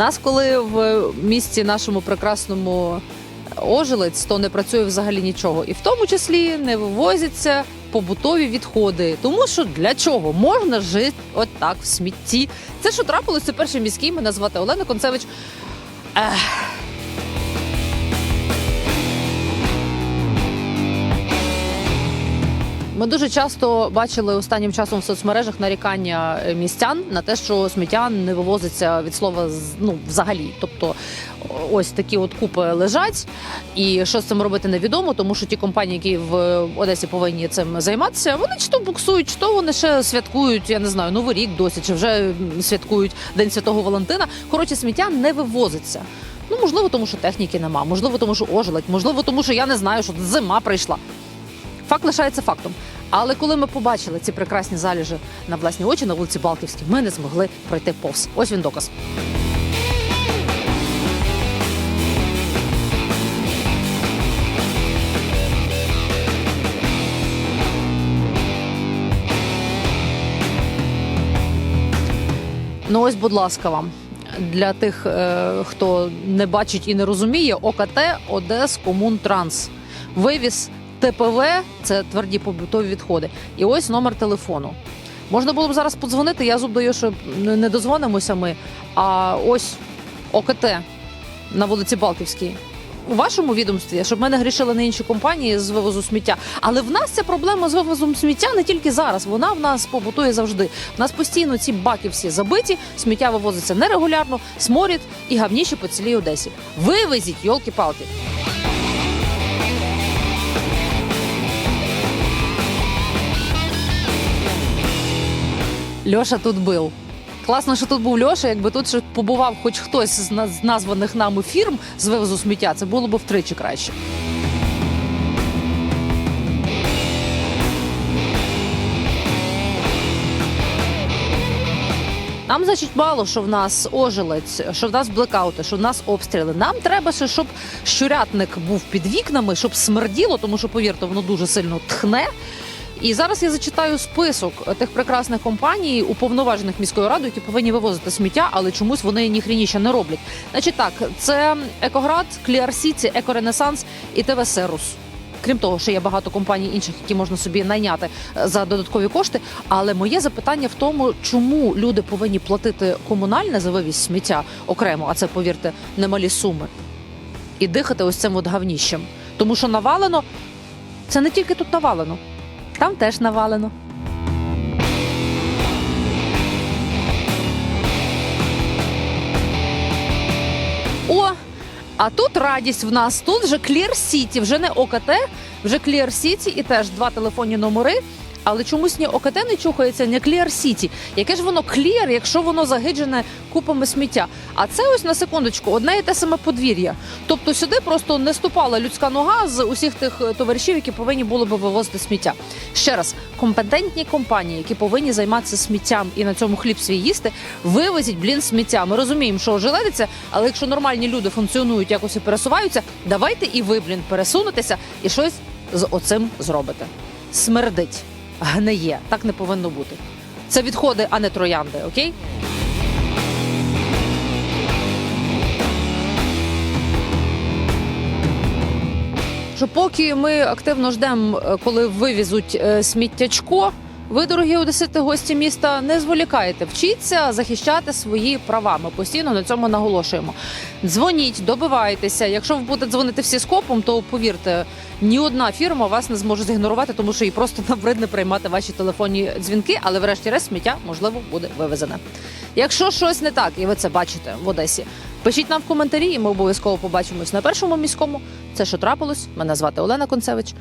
Нас, коли в місті нашому прекрасному Ожелець, то не працює взагалі нічого. І в тому числі не вивозяться побутові відходи. Тому що для чого можна жити от так в смітті? Це що трапилося перший міський. Мене звати Олена Концевич. Ех. Ми дуже часто бачили останнім часом в соцмережах нарікання е, містян на те, що сміття не вивозиться від слова ну, взагалі. Тобто ось такі от купи лежать, і що з цим робити невідомо, тому що ті компанії, які в Одесі повинні цим займатися, вони чи то буксують, чи то вони ще святкують, я не знаю, Новий рік досі, чи вже святкують День Святого Валентина. Коротше, сміття не вивозиться. Ну, можливо, тому що техніки нема, можливо, тому що ожеледь, можливо, тому що я не знаю, що зима прийшла. Факт лишається фактом. Але коли ми побачили ці прекрасні заліжі на власні очі на вулиці Балківській, ми не змогли пройти повз. Ось він доказ. Ну ось, будь ласка, вам. Для тих, е, хто не бачить і не розуміє, ОКТ Одес Комунтранс. Вивіз ТПВ це тверді побутові відходи. І ось номер телефону. Можна було б зараз подзвонити. Я зуб даю, що не дозвонимося ми. А ось ОКТ на вулиці Балківській. У вашому відомстві, щоб мене грішили на інші компанії з вивозу сміття. Але в нас ця проблема з вивозом сміття не тільки зараз. Вона в нас побутує завжди. В нас постійно ці баки всі забиті, сміття вивозиться нерегулярно, сморід і гавніші по цілій Одесі. Вивезіть, йолки-палки. Льоша тут був. Класно, що тут був Льоша. Якби тут ще побував хоч хтось з наз- з названих нами фірм з вивозу сміття, це було б втричі краще. Нам значить мало, що в нас ожелець, що в нас блекаути, що в нас обстріли. Нам треба ще, щоб щурятник був під вікнами, щоб смерділо, тому що, повірте, воно дуже сильно тхне. І зараз я зачитаю список тих прекрасних компаній, уповноважених міською радою, які повинні вивозити сміття, але чомусь вони ніхрініше не роблять. Значить, так це Екоград, Кліар Сіті, Екоренесанс і ТВ Серус. Крім того, що є багато компаній інших, які можна собі найняти е, за додаткові кошти. Але моє запитання в тому, чому люди повинні платити комунальне за вивіз сміття окремо, а це повірте, немалі суми, і дихати ось цим от гавніщем. Тому що навалено це не тільки тут навалено, там теж навалено. О, а тут радість в нас. Тут вже Клір Сіті, вже не ОКТ, вже Клір Сіті і теж два телефонні номери. Але чомусь ні ОКТ не чухається, ні Clear City. Яке ж воно Clear, якщо воно загиджене купами сміття? А це ось на секундочку, одне і те саме подвір'я. Тобто сюди просто не ступала людська нога з усіх тих е, товаришів, які повинні були би вивозити сміття. Ще раз, компетентні компанії, які повинні займатися сміттям і на цьому хліб свій їсти, вивезіть блін сміття. Ми розуміємо, що ожеледиться, але якщо нормальні люди функціонують, якось і пересуваються, давайте і ви, блін, пересунетеся і щось з оцим зробите. Смердить, гниє. Так не повинно бути. Це відходи, а не троянди, окей? що поки ми активно ждемо, е, коли вивізуть е, сміттячко. Ви, дорогі одесити, гості міста, не зволікайте, вчіться захищати свої права. Ми постійно на цьому наголошуємо. Дзвоніть, добивайтеся. Якщо ви будете дзвонити всі скопом, то повірте, ні одна фірма вас не зможе зігнорувати, тому що їй просто набридне приймати ваші телефонні дзвінки, але врешті-решт сміття можливо буде вивезене. Якщо щось не так, і ви це бачите в Одесі, пишіть нам в коментарі, і ми обов'язково побачимось на першому міському. Це що трапилось? Мене звати Олена Концевич.